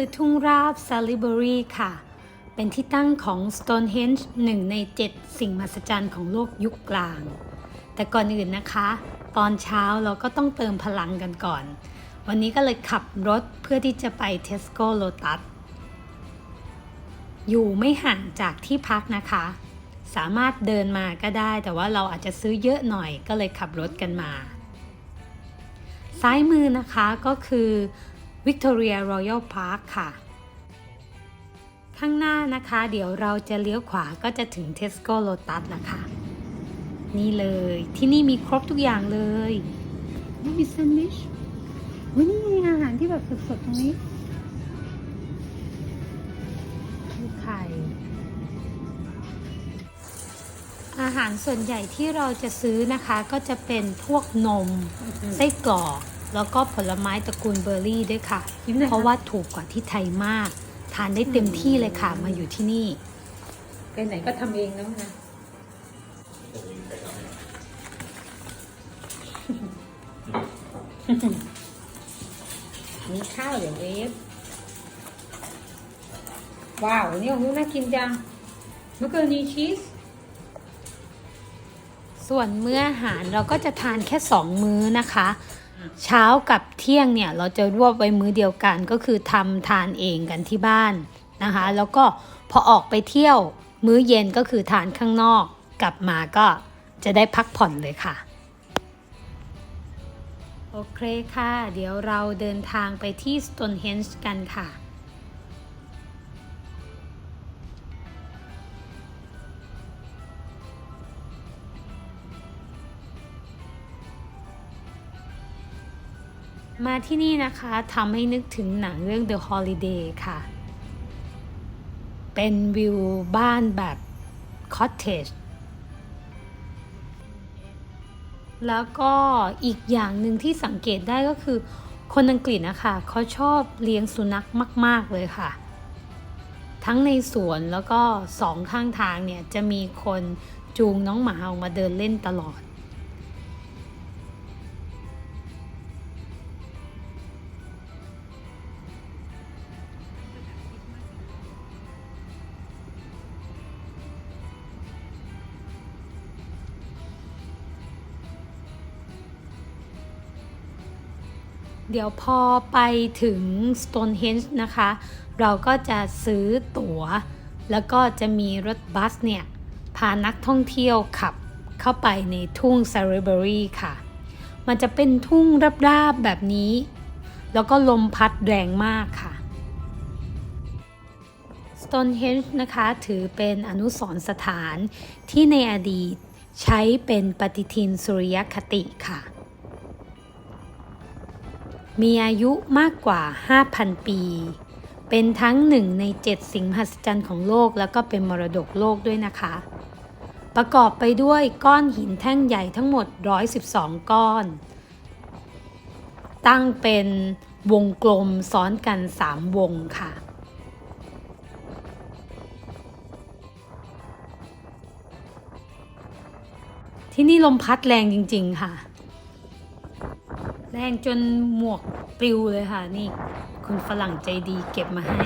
คือทุ่งราบซาลิเบอรีค่ะ เป็นที่ตั้งของ Stonehenge หนึ่งใน 7 สิ่งมหัศจรรย์ของโลกยุคกลาง แต่ก่อนอื่นนะคะ ตอนเช้าเราก็ต้องเติมพลังกันก่อน วันนี้ก็เลยขับรถเพื่อที่จะไป Tesco Lotus อยู่ไม่ห่างจากที่พักนะคะ สามารถเดินมาก็ได้ แต่ว่าเราอาจจะซื้อเยอะหน่อยก็เลยขับรถกันมา ซ้ายมือนะคะก็คือ Victoria Royal Park ค่ะ ข้างหน้านะคะ เดี๋ยวเราจะเลี้ยวขวาก็จะถึง Tesco Lotus นะคะ นี่เลยที่นี่มีครบทุกอย่างเลยนี่มีแซนด์วิชวันนี้มีอาหารที่แบบสดๆตรงนี้มีไข่อาหารส่วนใหญ่ที่เราจะซื้อนะคะก็จะเป็นพวกนมไส้กรอก แล้วก็ผลไม้ตระกูลเบอร์รี่ด้วยค่ะจริงเหรอคะเพราะว่าถูกกว่าที่ไทยมาก ทานได้เต็มที่เลยค่ะ มาอยู่ที่นี่ไปไหนก็ทำเองแล้วนะมีข้าวอย่างเวฟว้าวนี่ของลูกน่ากินจังมะเขือนีชีส ส่วนมื้ออาหารเราก็จะทานแค่2มื้อนะคะ เช้ากับเที่ยงเนี่ยเราจะรวบไว้มื้อเดียวกันก็คือทำทานเองกันที่บ้านนะคะ แล้วก็พอออกไปเที่ยวมื้อเย็นก็คือทานข้างนอก กลับมาก็จะได้พักผ่อนเลยค่ะ โอเคค่ะ เดี๋ยวเราเดินทางไปที่ Stonehenge กันค่ะ มาที่นี่นะคะทำให้นึกถึงหนังเรื่อง The Holiday ค่ะ เป็นวิวบ้านแบบคอ t เทจแล้วก็อีกอย่างหนึ่งที่สังเกตได้ก็คือ คนอังกฤษนะคะเขาชอบเลี้ยงสุนัขมาก ๆ เลยค่ะ ทั้งในสวนแล้วก็สองข้างทางเนี่ย จะมีคนจูงน้องหมาออกมาเดินเล่นตลอด เดี๋ยวพอไปถึง Stonehenge นะคะ เราก็จะซื้อตั๋ว แล้วก็จะมีรถบัสเนี่ย พานักท่องเที่ยวขับเข้าไปในทุ่ง s a r i b u r y ค่ะ มันจะเป็นทุ่งราบๆแบบนี้ แล้วก็ลมพัดแรงมากค่ะ Stonehenge นะคะถือเป็นอนุสรณ์สถานที่ในอดีตใช้เป็นปฏิทินสุริยคติค่ะ มีอายุมากกว่า 5,000 ปี เป็นทั้งหนึ่งใน 7 สิ่งมหัศจรรย์ของโลก แล้วก็เป็นมรดกโลกด้วยนะคะ ประกอบไปด้วยก้อนหินแท่งใหญ่ทั้งหมด 112 ก้อน ตั้งเป็นวงกลมซ้อนกัน 3 วงค่ะที่นี่ลมพัดแรงจริง ๆ ค่ะ แรงจนหมวกปลิวเลยค่ะ นี่คุณฝรั่งใจดีเก็บมาให้